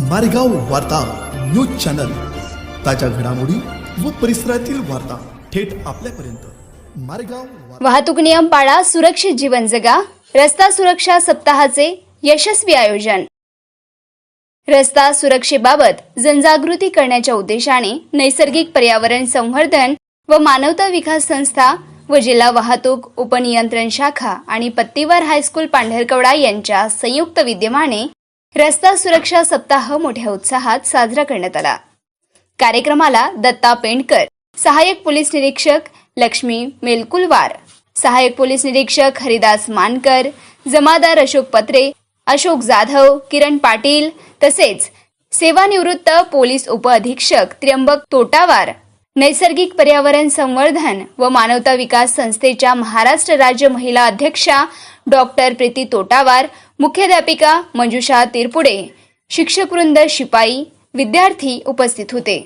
मारेगाव वार्ता news channel. ताज्या घडामोडी व परिसरातील वार्ता थेट आपल्यापर्यंत. मारेगाव वाहतूक नियम पाळा सुरक्षित जीवन जगा. रस्ता सुरक्षा सप्ताहाचे यशस्वी आयोजन. रस्ता सुरक्षेबाबत जनजागृती करण्याच्या उद्देशाने नैसर्गिक पर्यावरण संवर्धन व मानवता विकास संस्था व जिल्हा वाहतूक उपनियंत्रण शाखा आणि पत्तीवार हायस्कूल पांढरकवडा यांच्या संयुक्त विद्यमाने रस्ता सुरक्षा सप्ताह मोठ्या उत्साहात साजरा करण्यात आला. कार्यक्रमाला दत्ता पेंडकर सहाय्यक पोलीस निरीक्षक लक्ष्मी मेलकुलवार सहाय्यक पोलीस निरीक्षक हरिदास मानकर जमादार अशोक पत्रे अशोक जाधव किरण पाटील तसेच सेवानिवृत्त पोलीस उपअधीक्षक त्र्यंबक तोटावार नैसर्गिक पर्यावरण संवर्धन व मानवता विकास संस्थेच्या महाराष्ट्र राज्य महिला अध्यक्षा डॉक्टर प्रीती तोटावार मुख्याध्यापिका मंजुषा तिरपुडे शिक्षकवृंद शिपाई विद्यार्थी उपस्थित होते.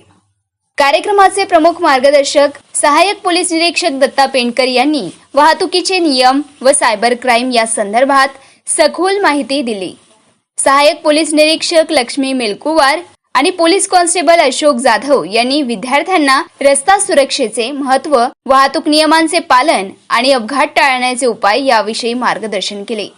कार्यक्रमाचे प्रमुख मार्गदर्शक सहाय्यक पोलीस निरीक्षक दत्ता पेंडकर यांनी वाहतुकीचे नियम व सायबर क्राईम या संदर्भात सखोल माहिती दिली. सहाय्यक पोलीस निरीक्षक लक्ष्मी मेलकुवार आणि पोलीस कॉन्स्टेबल अशोक जाधव यांनी विद्यार्थ्यांना रस्ता सुरक्षेचे महत्त्व वाहतूक नियमांचे पालन आणि अपघात टाळण्याचे उपाय याविषयी मार्गदर्शन केले.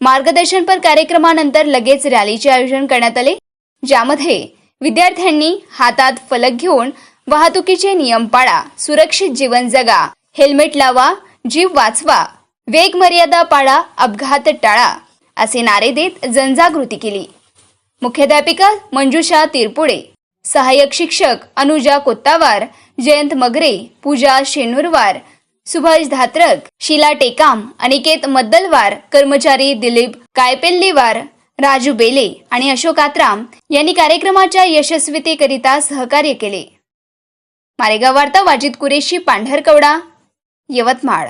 मार्गदर्शनपर कार्यक्रमानंतर लगेच रॅलीचे आयोजन करण्यात आले ज्यामध्ये विद्यार्थ्यांनी हातात फलक घेऊन वाहतुकीचे नियम पाळा सुरक्षित जीवन जगा हेल्मेट लावा जीव वाचवा वेग मर्यादा पाळा अपघात टाळा असे नारे देत जनजागृती केली. मुख्याध्यापिका मंजुषा तिरपुडे सहाय्यक शिक्षक अनुजा कोत्तावार जयंत मगरे पूजा शेनुरवार सुभाष धात्रक शीला टेकाम अनिकेत मद्दलवार कर्मचारी दिलीप कायपेल्लीवार राजू बेले आणि अशोक आत्राम यांनी कार्यक्रमाच्या यशस्वीतेकरिता सहकार्य केले. मारेगाव वार्ता वाजिद कुरेशी पांढरकवडा यवतमाळ.